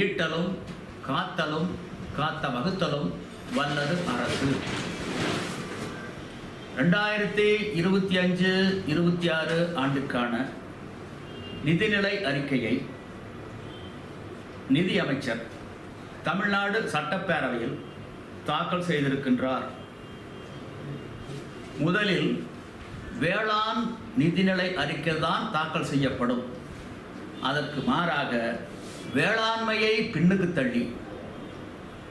ஈட்டலும் காத்தலும் காத்த வகுத்தலும் வல்லது அரசு. ரெண்டாயிரத்தி இருபத்தி அஞ்சு இருபத்தி ஆறு ஆண்டுக்கான நிதிநிலை அறிக்கையை நிதி அமைச்சர் தமிழ்நாடு சட்டப்பேரவையில் தாக்கல் செய்திருக்கின்றார். முதலில் வேளாண் நிதிநிலை அறிக்கை தான் தாக்கல் செய்யப்படும். அதற்கு மாறாக வேளாண்மையை பின்னுக்கு தள்ளி.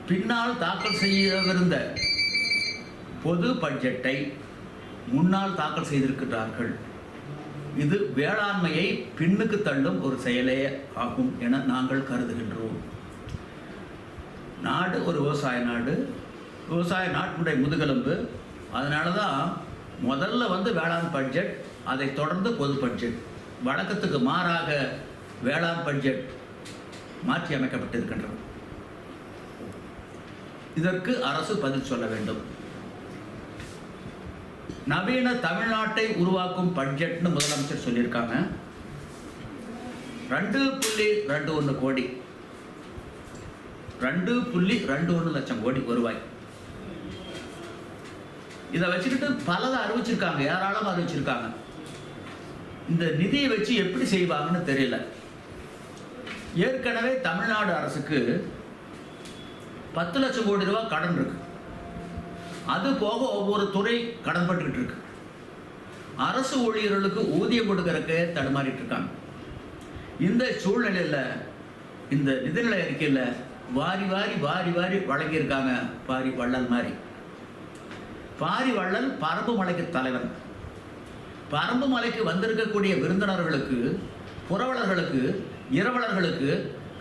பின்னால் தாக்கல் செய்யவிருந்த பொது பட்ஜெட்டை முன்னால் தாக்கல் செய்திருக்கிறார்கள். இது வேளாண்மையை பின்னுக்கு தள்ளும் ஒரு செயலே ஆகும் என நாங்கள் கருதுகின்றோம். நாடு ஒரு விவசாய நாடு. விவசாய நாட்டினுடைய முதுகெலும்பு. அதனால தான் முதல்ல வந்து வேளாண் பட்ஜெட் அதை தொடர்ந்து பொது பட்ஜெட். வழக்கத்துக்கு மாறாக வேளாண் பட்ஜெட் மாற்றி அமைக்கப்பட்டிருக்கின்றது. இதற்கு அரசு பதில் சொல்ல வேண்டும். நவீன தமிழ்நாட்டை உருவாக்கும் பட்ஜெட்னு முதலமைச்சர் சொல்லியிருக்காங்க. ரெண்டு புள்ளி ரெண்டு ஒன்று கோடி. ரெண்டு புள்ளி ரெண்டு ஒன்று லட்சம் கோடி வருவாய். இதை வச்சுக்கிட்டு பலதை அறிவிச்சிருக்காங்க. ஏராளமாக அறிவிச்சிருக்காங்க. இந்த நிதியை வச்சு எப்படி செய்வாங்கன்னு தெரியல. ஏற்கனவே தமிழ்நாடு அரசுக்கு பத்து லட்சம் கோடி ரூபாய் கடன் இருக்கு. அது போக ஒவ்வொரு துறை கடன்பட்டுக்கிட்டு இருக்கு. அரசு ஊழியர்களுக்கு ஊதியம் கொடுக்கறதுக்கு தடுமாறிட்டு இருக்காங்க. இந்த சூழ்நிலையில் இந்த நிதிநிலை அறிக்கையில் வாரி வாரி வாரி வாரி வழங்கியிருக்காங்க பாரி வள்ளல் மாதிரி. பாரி வள்ளல் பரம்பு மலைக்கு தலைவன். பரம்பு மலைக்கு வந்திருக்கக்கூடிய விருந்தினர்களுக்கு புரவலர்களுக்கு இரவலர்களுக்கு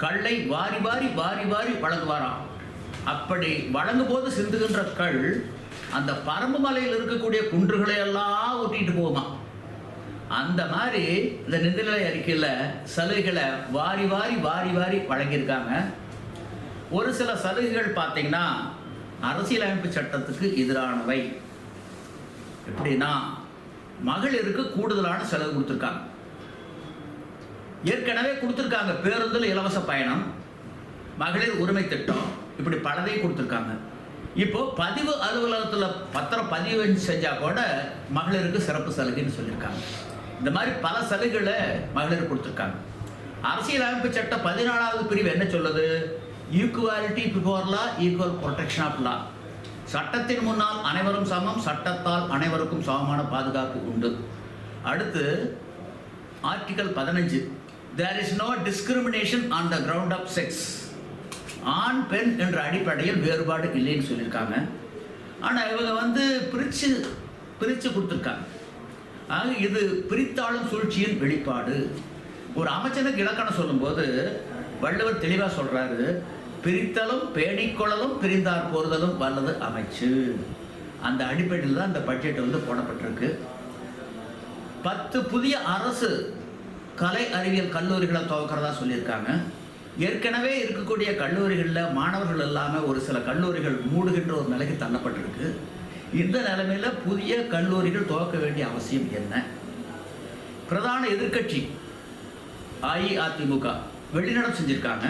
கல்லை வாரி வாரி வாரி வாரி வழங்குவாராம். அப்படி வழங்கும் போது சிந்துகின்ற கல் அந்த பரம்பு மலையில் இருக்கக்கூடிய குன்றுகளை எல்லாம் ஒட்டிட்டு போகுமா அந்த மாதிரி இந்த நிதிநிலை அறிக்கையில் சலுகைகளை வாரி வாரி வாரி வாரி வழங்கியிருக்காங்க. ஒரு சில சலுகைகள் பார்த்தீங்கன்னா அரசியலமைப்பு சட்டத்துக்கு எதிரானவை. எப்படின்னா மகளிருக்கு கூடுதலான செலவு கொடுத்துருக்காங்க. ஏற்கனவே கொடுத்துருக்காங்க. பேருந்தில் இலவச பயணம் மகளிர் உரிமை திட்டம் இப்படி பலதையும் கொடுத்துருக்காங்க. இப்போ பதிவு அலுவலகத்தில் பத்திரம் பதிவு செஞ்சால் கூட மகளிருக்கு சிறப்பு சலுகைன்னு சொல்லியிருக்காங்க. இந்த மாதிரி பல சலுகைகளை மகளிர் கொடுத்துருக்காங்க. அரசியலமைப்பு சட்டம் பதினாலாவது பிரிவு என்ன சொல்லுது? Equality before law equal protection of law சட்டத்தின் முன்னால் அனைவரும் சமம் சட்டத்தால் அனைவருக்கும் சமமான பாதுகாப்பு உண்டு. அடுத்து ஆர்டிகல் பதினஞ்சு. There is no discrimination on the ground of sex ஆண் பெண் என்ற அடிப்படையில் வேறுபாடு இல்லைன்னு சொல்லியிருக்காங்க. ஆனால் இவங்க வந்து பிரித்து பிரித்து கொடுத்துருக்காங்க. ஆக இது பிரித்தாளும் சூழ்ச்சியின் வெளிப்பாடு. ஒரு அமைச்சனுக்கு இலக்கணம் சொல்லும்போது வள்ளுவர் தெளிவாக சொல்கிறாரு பிரித்தலும் பேணிக்கொள்ளலும் பிரிந்தார் போறுதலும் வல்லது அமைச்சு. அந்த அடிப்படையில் தான் இந்த பட்ஜெட் வந்து போடப்பட்டிருக்கு. பத்து புதிய அரசு கலை அறிவியல் கல்லூரிகளை துவக்கிறதா சொல்லியிருக்காங்க. ஏற்கனவே இருக்கக்கூடிய கல்லூரிகளில் மாணவர்கள் இல்லாமல் ஒரு சில கல்லூரிகள் மூடுகின்ற ஒரு நிலைக்கு தள்ளப்பட்டிருக்கு. இந்த நிலைமையில் புதிய கல்லூரிகள் துவக்க வேண்டிய அவசியம் என்ன? பிரதான எதிர்க்கட்சி அஇஅதிமுக வெளிநடப்பு செஞ்சுருக்காங்க.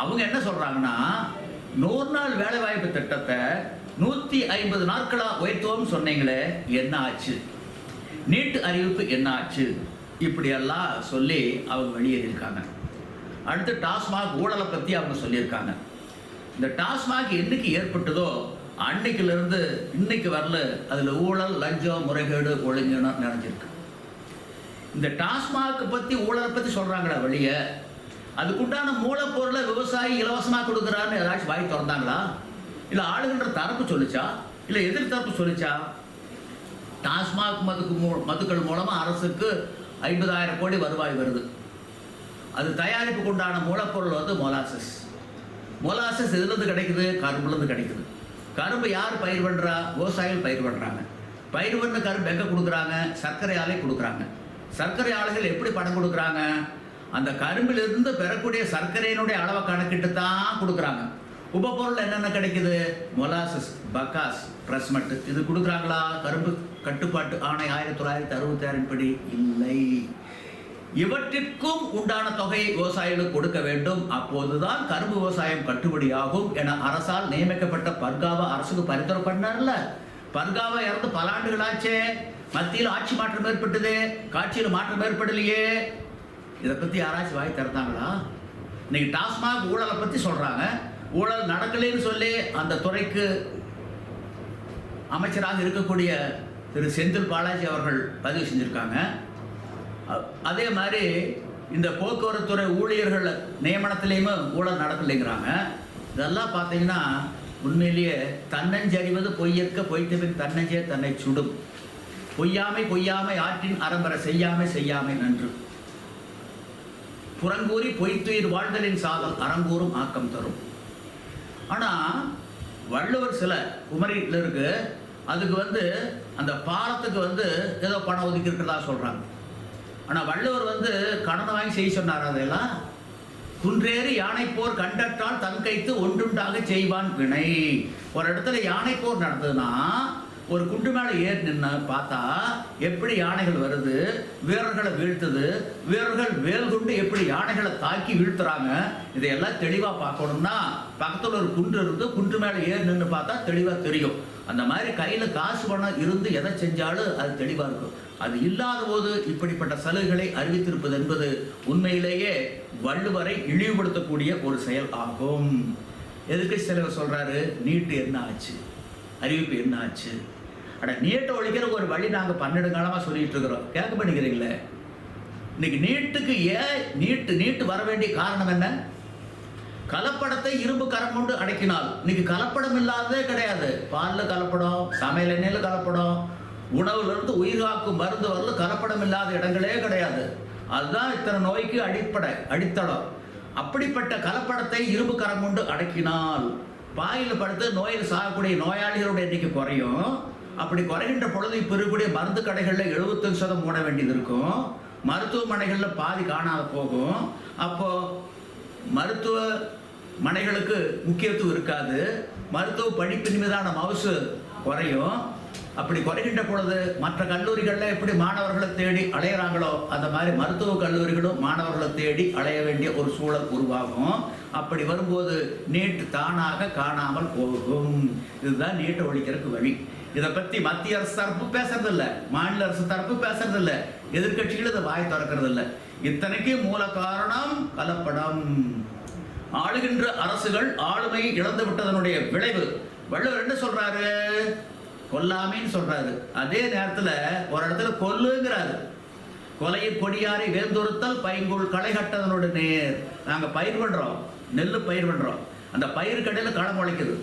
அவங்க என்ன சொல்கிறாங்கன்னா நூறு நாள் வேலைவாய்ப்பு திட்டத்தை நூற்றி ஐம்பது நாட்களாக உயர்த்துவோம்னு சொன்னீங்களே என்ன ஆச்சு? நீட்டு அறிவிப்பு என்ன ஆச்சு? இப்படியெல்லாம் சொல்லி அவங்க வெளியேறியிருக்காங்க அடுத்து டாஸ்மாக் ஊழலை பற்றி அவங்க சொல்லியிருக்காங்க. இந்த டாஸ்மாக் என்றைக்கு ஏற்பட்டதோ அன்னைக்கிலிருந்து இன்னைக்கு வரல அதில் ஊழல் லஞ்சம் முறைகேடு ஒழுங்குன்னு நிறைஞ்சிருக்கு இந்த டாஸ்மாக் பற்றி ஊழலை பற்றி சொல்கிறாங்களா வெளியே அதுக்குண்டான மூலப்பொருளை விவசாயி இலவசமாக கொடுக்குறான்னு ஏதாச்சும் வாய் திறந்தாங்களா? இல்லை ஆளுகின்ற தரப்பு சொல்லிச்சா? இல்லை எதிர்த்தரப்பு சொல்லிச்சா? டாஸ்மாக் மதுக்கு மூ மதுக்கள் மூலமாக அரசுக்கு ஐம்பதாயிரம் கோடி வருவாய் வருது. அது தயாரிப்புக்கு உண்டான மூலப்பொருள் வந்து மொலாசஸ். மொலாசஸ் எதுலேருந்து கிடைக்குது? கரும்புலேருந்து கிடைக்குது. கரும்பு யார் பயிர் பண்ணுறா விவசாயிகள் பயிர் பண்ணுறாங்க பயிர் பண்ண கரும்பு எங்கே கொடுக்குறாங்க? சர்க்கரை ஆலை கொடுக்குறாங்க. சர்க்கரை ஆலைகள் எப்படி பணம் கொடுக்குறாங்க? அந்த கரும்பிலிருந்து பெறக்கூடிய சர்க்கரையினுடைய அளவை கணக்கிட்டு தான் கொடுக்குறாங்க. உபபொருள் என்னென்ன கிடைக்குது? மொலாசஸ் பக்காஸ் பிரஸ்மட்டு இது கொடுக்குறாங்களா? கரும்பு கட்டுப்பாட்டு ஆணை ஆயிரத்தி தொள்ளாயிரத்தி அறுபத்தி ஆறின் படி இல்லை. இவற்றிற்கும் உண்டான தொகையை விவசாயிகளுக்கு கொடுக்க வேண்டும். அப்போதுதான் கரும்பு விவசாயம் கட்டுப்படியாகும் என அரசால் நியமிக்கப்பட்ட பர்காவா அரசுக்கு பரிந்துரை பண்ணார்ல. பர்காவா இறந்து பல ஆண்டுகளாச்சே. மத்தியில் ஆட்சி மாற்றம் ஏற்பட்டது. காட்சியில் மாற்றம் ஏற்படலையே. இதை பத்தி யாராச்சும் வாய் திறந்தாங்களா? இன்னைக்கு டாஸ்மாக் ஊழலை பத்தி சொல்றாங்க. ஊழல் நடக்கலைன்னு சொல்லி அந்த துறைக்கு அமைச்சராக இருக்கக்கூடிய திரு செந்தில் பாலாஜி அவர்கள் பதிவு செஞ்சுருக்காங்க. அதே மாதிரி இந்த போக்குவரத்துறை ஊழியர்கள் நியமனத்திலையுமே ஊழல் நடக்கலைங்கிறாங்க. இதெல்லாம் பார்த்தீங்கன்னா உண்மையிலேயே தன்னஞ்சறிவது பொய்யற்க பொய்த்தபின் தன்னஞ்சே தன்னை சுடும். பொய்யாமை பொய்யாமை ஆற்றின் அரம்பரை செய்யாமை செய்யாமை நன்று. புறங்கூறி பொய்த்துயிர் வாழ்தலின் சாதல் அறங்கூறும் ஆக்கம் தரும். ஆனால் வள்ளுவர் சில குமரியில் இருக்கு. அதுக்கு வந்து அந்த பாலத்துக்கு வந்து ஏதோ பணம் ஒதுக்கி இருக்கிறதா சொல்கிறாங்க ஆனால் வள்ளுவர் வந்து கடனை வாங்கி செய்ய சொன்னார் அதெல்லாம் குன்றேறி யானைப்போர் கண்டற்றால் தன் கைத்து ஒன்றுண்டாக செய்வான் வினை. ஒரு இடத்துல யானைப்போர் நடந்ததுன்னா ஒரு குண்டு மேலே ஏறி நின்று பார்த்தா எப்படி யானைகள் வருது வீரர்களை வீழ்த்துது வீரர்கள் வேல் கொண்டு எப்படி யானைகளை தாக்கி வீழ்த்துறாங்க இதையெல்லாம் தெளிவாக பார்க்கணும்னா பக்கத்தில் ஒரு குண்டு இருந்து குண்டு மேலே ஏறி நின்று பார்த்தா தெளிவாக தெரியும். அந்த மாதிரி கையில் காசு பணம் இருந்து எதை செஞ்சாலும் அது தெளிவாக இருக்கும். அது இல்லாத போது இப்படிப்பட்ட சலுகைகளை அறிவித்திருப்பது என்பது உண்மையிலேயே வள்ளுவரை இழிவுபடுத்தக்கூடிய ஒரு செயல் ஆகும். எதுக்கு சிலர் சொல்கிறாரு நீட்டு என்ன ஆச்சு? அறிவிப்பு என்ன ஆச்சு அட நீட்டை ஒழிக்கிறதுக்கு ஒரு வழி நாங்கள் பன்னெண்டு காலமாக சொல்லிகிட்டு இருக்கிறோம் கேட்க பண்ணிக்கிறீங்களே இன்னைக்கு நீட்டுக்கு ஏன் நீட்டு நீட்டு வர வேண்டிய காரணம் என்ன? கலப்படத்தை இரும்பு கரம் கொண்டு அடைக்கினால். இன்னைக்கு கலப்படம் இல்லாததே கிடையாது. பாலில் கலப்படம் சமையல் எண்ணெயில் கலப்படம் உணவுலேருந்து உயிர் காக்கும் மருந்து வரல கலப்படம் இல்லாத இடங்களே கிடையாது. அதுதான் இத்தனை நோய்க்கு அடிப்படை அடித்தளம். அப்படிப்பட்ட கலப்படத்தை இரும்பு கரம் கொண்டு அடக்கினால் பாயில் படுத்து நோயில் சாகக்கூடிய நோயாளிகளுடைய எண்ணிக்கை குறையும். அப்படி குறைகின்ற பொழுது இப்போ இருக்கக்கூடிய மருந்து கடைகளில் எழுபத்தஞ்சு சதம் மூட வேண்டியது இருக்கும். மருத்துவமனைகளில் பாதி காணாத போகும். அப்போது மருத்துவ மனைகளுக்கு முக்கியத்துவம் இருக்காது. மருத்துவ படிப்பின் மீதான மவுசு குறையும். அப்படி குறைகின்ற பொழுது மற்ற கல்லூரிகளில் எப்படி மாணவர்களை தேடி அலையிறாங்களோ அந்த மாதிரி மருத்துவ கல்லூரிகளும் மாணவர்களை தேடி அலைய வேண்டிய ஒரு சூழல் உருவாகும். அப்படி வரும்போது நீட் தானாக காணாமல் போகும். இதுதான் நீட்டை ஒழிக்கிறதுக்கு வழி. இதை பற்றி மத்திய அரசு தரப்பு பேசுறதில்ல. மாநில அரசு தரப்பு பேசுறது இல்ல இதை வாய் திறக்கிறது இல்ல இத்தனைக்கு மூல காரணம் கலப்படம். ஆளுகின்ற அரசுகள் ஆளுமையை இழந்து விட்டதனுடைய விளைவு. வள்ளுவர் என்ன சொல்றாரு? கொல்லாமைன்னு சொல்றாரு. அதே நேரத்துல ஒரு இடத்துல கொல்லுங்கிறாரு. கொலையின் கொடியாரை வேந்தொருத்தல் பைங்குள் களை கட்டதனோட நேர். நாங்கள் பயிர் பண்றோம். நெல் பயிர் பண்றோம். அந்த பயிர் கடையில் களம் உழைக்குது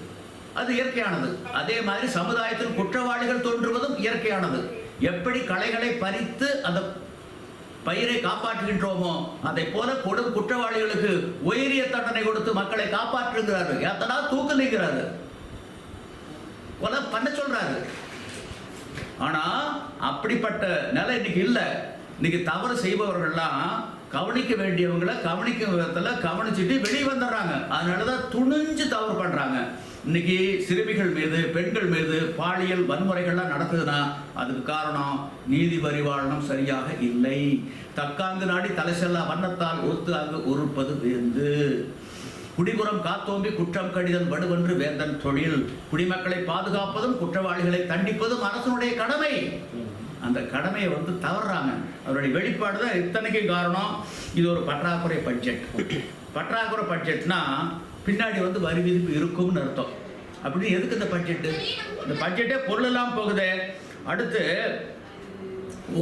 அது இயற்கையானது. அதே மாதிரி சமுதாயத்தில் குற்றவாளிகள் தோன்றுவதும் இயற்கையானது. எப்படி களைகளை பறித்து அந்த பயிரை காப்பாற்றுகின்றோமோ அதை போல கொடும் குற்றவாளிகளுக்கு உயரிய தண்டனை கொடுத்து மக்களை காப்பாற்றுகிறார்கள் எத்தனா தூக்கலிங்கிறாரு கொலை பண்ண சொல்றாரு. ஆனா அப்படிப்பட்ட நிலை இன்னைக்கு இல்லை. இன்னைக்கு தவறு செய்பவர்கள்லாம் கவனிக்க வேண்டியவங்களை கவனிக்கும் விதத்தில் கவனிச்சுட்டு வெளியே வந்துடுறாங்க. அதனால தான் துணிஞ்சு தவறு பண்ணுறாங்க இன்னைக்கு சிறுமிகள் மீது பெண்கள் மீது பாலியல் வன்முறைகள்லாம் நடக்குதுன்னா அதுக்கு காரணம் நீதி பரிவாரணம் சரியாக இல்லை. தக்காங்கு நாடி தலை செல்லா வண்ணத்தால் ஒத்து அங்கு உறுப்பது வேந்து குடிபுறம் காத்தோம்பி குற்றம் கடிதம் வடுவென்று வேந்தன் தொழில். குடிமக்களை பாதுகாப்பதும் குற்றவாளிகளை தண்டிப்பதும் அரசனுடைய கடமை. அந்த கடமையை வந்து தவறாங்க அவருடைய வெளிப்பாடு தான் இத்தனைக்கும் காரணம். இது ஒரு பற்றாக்குறை பட்ஜெட் பற்றாக்குறை பட்ஜெட்னா பின்னாடி வந்து வரி விதிப்பு இருக்கும்னு அர்த்தம். அப்படின்னு எதுக்கு இந்த பட்ஜெட்டு இந்த பட்ஜெட்டே பொருளெல்லாம் போகுதே. அடுத்து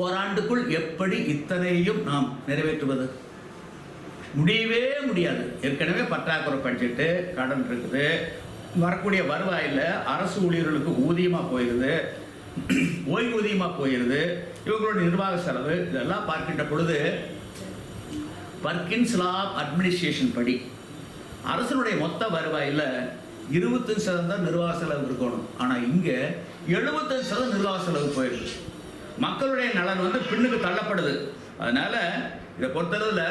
ஓராண்டுக்குள் எப்படி இத்தனையும் நாம் நிறைவேற்றுவது? முடியவே முடியாது. ஏற்கனவே பற்றாக்குறை பட்ஜெட்டு கடன் இருக்குது. வரக்கூடிய வருவாயில் அரசு ஊழியர்களுக்கு ஊதியமாக போயிடுது ஓய்வூதியமாக போயிடுது இவங்களோட நிர்வாக செலவு இதெல்லாம் பார்க்கின்ற பொழுது பர்கின்ஸ் லா அட்மினிஸ்ட்ரேஷன் படி அரசனுடைய மொத்த வருவாயில் இருபத்தஞ்சு சதவீதம் நிர்வாக செலவு இருக்கணும். ஆனால் இங்கே எழுபத்தஞ்சு சதவீதம் நிர்வாக செலவு போயிடுது. மக்களுடைய நலன் வந்து பின்னுக்கு தள்ளப்படுது. அதனால இதை பொறுத்தளவில்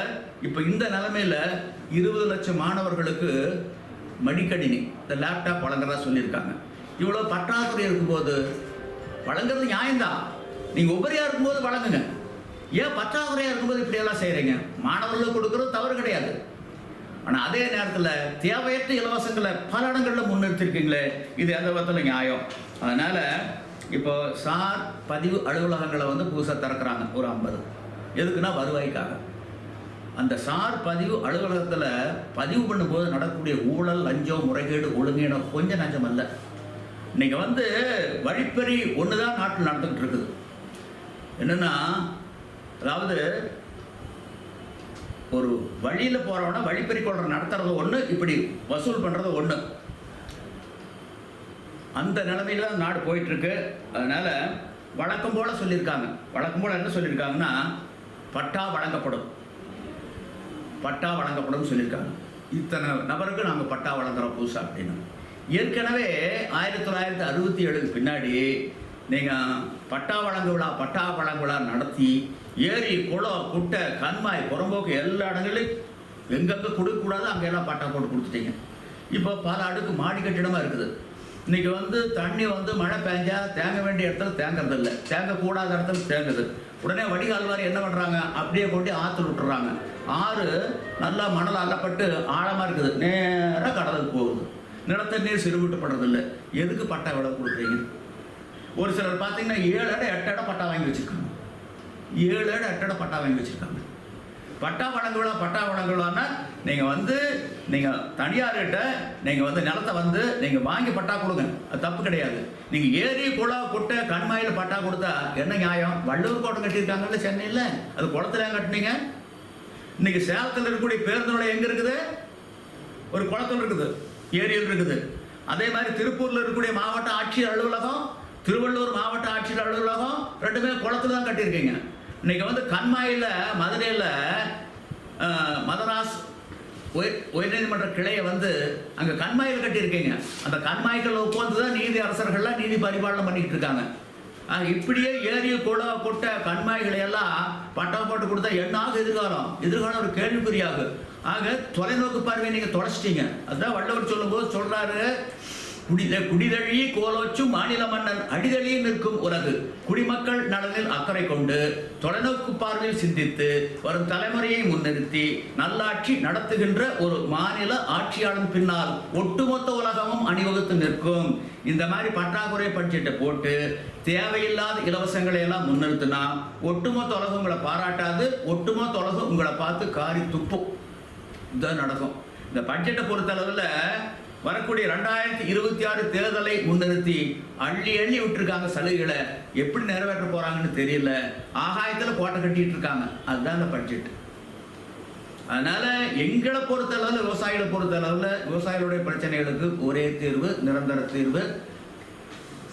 இப்போ இந்த நிலமையில் இருபது லட்சம் மாணவர்களுக்கு மடிக்கணினி இந்த லேப்டாப் வழங்குறதா சொல்லியிருக்காங்க. இவ்வளோ பற்றாக்குறை இருக்கும்போது வழங்குறது நியாயம்தான். நீங்கள் உபரியாக இருக்கும்போது வழங்குங்க. ஏன் பற்றாக்குறையாக இருக்கும்போது இப்படியெல்லாம் செய்கிறீங்க மாணவர்களுக்கு கொடுக்குறது தவறு கிடையாது. ஆனால் அதே நேரத்தில் தேவையற்ற இலவசங்களை பல இடங்களில் முன்னிறுத்திருக்கீங்களே இது எந்த விதத்தில் நியாயம்? அதனால் இப்போ சார் பதிவு அலுவலகங்களை வந்து புதுசாக திறக்கிறாங்க ஒரு ஐம்பது. எதுக்குன்னா வருவாய்க்காக. அந்த சார் பதிவு அலுவலகத்தில் பதிவு பண்ணும்போது நடக்கக்கூடிய ஊழல் லஞ்சம் முறைகேடு ஒழுங்கீனம் கொஞ்சம் நஞ்சம் அல்ல. இன்னைக்கு வந்து வழிப்பறி ஒன்று தான் நாட்டில் நடந்துகிட்டு இருக்குது. என்னென்னா அதாவது ஒரு வழியில் போகிறவன வழிப்பறி கொள்ற நடத்துறது ஒன்று இப்படி வசூல் பண்ணுறது ஒன்று அந்த நிலைமையில் தான் நாடு போயிட்டுருக்கு. அதனால் வழக்கம் போல் சொல்லியிருக்காங்க. வழக்கம் போல் என்ன சொல்லியிருக்காங்கன்னா பட்டா வழங்கப்படும். பட்டா வழங்கப்படும் சொல்லியிருக்காங்க. இத்தனை நபருக்கு நாங்கள் பட்டா வழங்குறோம் புதுசாக அப்படின்னு. ஏற்கனவே ஆயிரத்தி தொள்ளாயிரத்தி அறுபத்தி ஏழுக்கு பின்னாடி நீங்கள் பட்டா வழங்கு விழா பட்டா வழங்கு விழா நடத்தி ஏரி குளம் குட்டை கண்மாய் புறம்போக்கு எல்லா இடங்களையும் எங்கெங்கே கொடுக்கக்கூடாது அங்கெல்லாம் பட்டா போட்டு கொடுத்துட்டீங்க. இப்போ பல அடுக்கு மாடி கட்டிடமாக இருக்குது. இன்றைக்கி வந்து தண்ணி வந்து மழை பெஞ்சா தேங்க வேண்டிய இடத்துல தேங்கிறது இல்லை. தேங்கக்கூடாத இடத்துல தேங்குது. உடனே வடிகால் வாரி என்ன பண்ணுறாங்க அப்படியே கொண்டு ஆற்றுல விட்டுறாங்க. ஆறு நல்லா மணல் அள்ளப்பட்டு ஆழமாக இருக்குது. நேராக கடலுக்கு போகுது. நிலத்தண்ணீர் நீர் இல்லை எதுக்கு பட்டா விட கொடுக்குறீங்க? ஒரு சிலர் பார்த்தீங்கன்னா ஏழு இடம் எட்டு இடம் பட்டா வாங்கி வச்சிருக்காங்க. ஏழு இடம் எட்டு இடம் பட்டா வாங்கி வச்சிருக்காங்க. பட்டா வழங்குவிழா பட்டா வழங்குவிழான்னா நீங்கள் வந்து நீங்கள் தனியார்கிட்ட நீங்கள் வந்து நிலத்தை வந்து நீங்கள் வாங்கி பட்டா கொடுங்க. அது தப்பு கிடையாது. நீங்கள் ஏரி குழா குட்டை கண்மாயில் பட்டா கொடுத்தா என்ன நியாயம்? வள்ளுவர் கோட்டம் கட்டியிருக்காங்கல்ல சென்னையில்? அது குளத்துல ஏன் கட்டினீங்க? இன்னைக்கு சேலத்தில் இருக்கக்கூடிய பேருந்து நிலையம் எங்கே இருக்குது? ஒரு குளத்தில் இருக்குது ஏரியில் இருக்குது. அதே மாதிரி திருப்பூர்ல இருக்கக்கூடிய மாவட்ட ஆட்சியர் அலுவலகம் திருவள்ளூர் மாவட்ட ஆட்சியர் அலுவலகம் ரெண்டுமே குளத்துல தான் கட்டியிருக்கீங்க. இன்னைக்கு வந்து கண்மாயில் மதுரையில் மதராஸ் உயர் உயர்நீதிமன்ற கிளையை வந்து அங்கே கண்மாயில் கட்டியிருக்கீங்க. அந்த கண்மாய்கள் உட்காந்து தான் நீதி அரசர்கள்லாம் நீதி பரிபாலனம் பண்ணிக்கிட்டு இருக்காங்க. இப்படியே ஏறிய குள கொட்ட கண்மாய்களை எல்லாம் பட்டம் போட்டு கொடுத்தா என்னாக எதிர்காலம்? எதிர்காலம் ஒரு கேள்விக்குறியாகு ஆக தொலைநோக்கு பார்வையை நீங்கள் தொலைச்சிட்டீங்க அதுதான் வள்ளுவர் சொல்லும்போது சொல்றாரு குடித குடிதழி கோலோச்சும் மாநில மன்னன் அடிதழி நிற்கும் உலகு. குடிமக்கள் நலனில் அக்கறை கொண்டு தொலைநோக்கு பார்வையில் சிந்தித்து வரும் தலைமுறையை முன்னிறுத்தி நல்லாட்சி நடத்துகின்ற ஒரு மாநில ஆட்சியாளன் பின்னால் ஒட்டுமொத்த உலகமும் அணிவகுத்து நிற்கும். இந்த மாதிரி பற்றாக்குறை பட்ஜெட்டை போட்டு தேவையில்லாத இலவசங்களை எல்லாம் முன்னிறுத்தினா ஒட்டுமொத்த உலகம் உங்களை பாராட்டாது ஒட்டுமொத்த உலகம் உங்களை பார்த்து காரி துப்பும். இதுதான் நடக்கும். இந்த பட்ஜெட்டை பொறுத்தளவில் வரக்கூடிய ரெண்டாயிரத்தி இருபத்தி ஆறு தேர்தலை முன்னிறுத்தி அள்ளி அள்ளி விட்டுருக்காங்க சலுகைகளை. எப்படி நிறைவேற்ற போறாங்கன்னு தெரியல. ஆகாயத்தில் கோட்டை கட்டிட்டு இருக்காங்க. அதுதான் இந்த பட்ஜெட் அதனால எங்களை பொறுத்த அளவில் விவசாயிகளை பொறுத்த அளவில் விவசாயிகளுடைய பிரச்சனைகளுக்கு ஒரே தீர்வு நிரந்தர தீர்வு.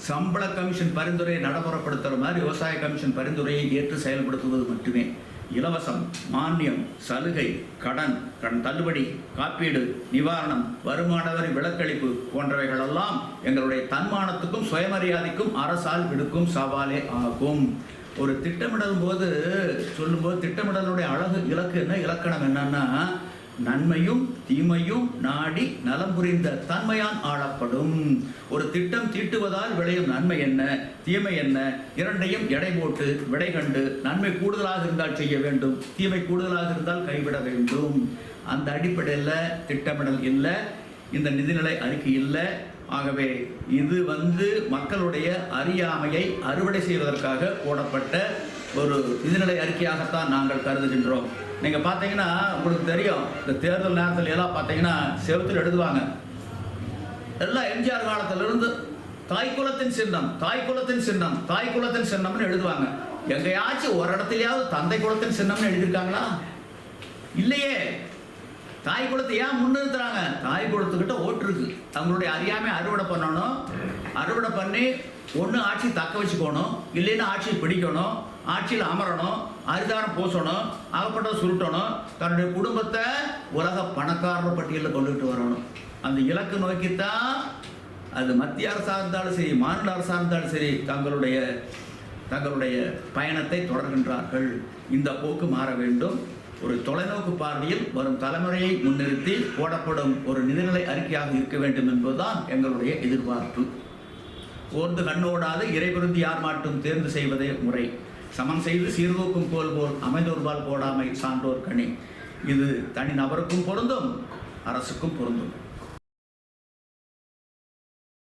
சம்பள கமிஷன் பரிந்துரையை நடைமுறைப்படுத்துகிற மாதிரி விவசாய கமிஷன் பரிந்துரையை ஏற்று செயல்படுத்துவது மட்டுமே. இலவசம் மானியம் சலுகை கடன் கடன் தள்ளுபடி காப்பீடு நிவாரணம் வருமான வரி விலக்களிப்பு போன்றவைகளெல்லாம் எங்களுடைய தன்மானத்துக்கும் சுயமரியாதைக்கும் அரசால் விடுக்கும் சவாலே ஆகும். ஒரு திட்டமிடல் போது சொல்லும்போது திட்டமிடலுடைய அழகு இலக்கு என்ன இலக்கணம் என்னன்னா நன்மையும் தீமையும் நாடி நலம் புரிந்த தன்மையான் ஆளப்படும். ஒரு திட்டம் தீட்டுவதால் விளையும் நன்மை என்ன? தீமை என்ன? இரண்டையும் எடை போட்டு விடை கண்டு நன்மை கூடுதலாக இருந்தால் செய்ய வேண்டும். தீமை கூடுதலாக இருந்தால் கைவிட வேண்டும். அந்த அடிப்படையில் திட்டமிடல் இல்லை. இந்த நிதிநிலை அறிக்கை இல்லை. ஆகவே இது வந்து மக்களுடைய அறியாமையை அறுவடை செய்வதற்காக போடப்பட்ட ஒரு நிதிநிலை அறிக்கையாகத்தான் நாங்கள் கருதுகின்றோம். நீங்கள் பார்த்தீங்கன்னா உங்களுக்கு தெரியும் இந்த தேர்தல் நேரத்தில் எல்லாம் பார்த்தீங்கன்னா செவத்தில் எழுதுவாங்க. எல்லாம் எம்ஜிஆர் காலத்திலிருந்து தாய் குலத்தின் சின்னம் தாய் குலத்தின் சின்னம் தாய் குலத்தின் சின்னம்னு எழுதுவாங்க. எங்கேயாச்சும் ஒரு இடத்துலயாவது தந்தை குலத்தின் சின்னம்னு எழுதியிருக்காங்களா? இல்லையே. தாய் குலத்தை ஏன் முன்னிறுத்துறாங்க? தாய் குலத்துக்கிட்ட ஓட்டு இருக்கு. அவங்களுடைய அறியாமை அறுவடை பண்ணணும். அறுவடை பண்ணி ஒன்று ஆட்சி தக்க வச்சுக்கணும். இல்லைன்னா ஆட்சியை பிடிக்கணும். ஆட்சியில் அமரணும். அரிதானம் பூசணும் அகப்பட்ட சுருட்டணும் தன்னுடைய குடும்பத்தை உலக பணக்காரர் பட்டியலில் கொண்டுகிட்டு வரணும். அந்த இலக்கு நோக்கித்தான் அது மத்திய அரசாக இருந்தாலும் சரி மாநில அரசாக இருந்தாலும் சரி தங்களுடைய தங்களுடைய பயணத்தை தொடர்கின்றார்கள். இந்த போக்கு மாற வேண்டும். ஒரு தொலைநோக்கு பார்வையில் வரும் தலைமுறையை முன்னிறுத்தி போடப்படும் ஒரு நிதிநிலை அறிக்கையாக இருக்க வேண்டும் என்பதுதான் எங்களுடைய எதிர்பார்ப்பு. ஓர்ந்து கண்ணோடாது இறைபுருந்தி யார் மாட்டும் தேர்ந்து செய்வதே முறை. சமன் செய்து சீர்தூக்கும் போல் போல் அமைந்தோர்பால் போடாமை சான்றோர் கணி இது தனி நபருக்கும் பொருந்தும் அரசுக்கும் பொருந்தும்.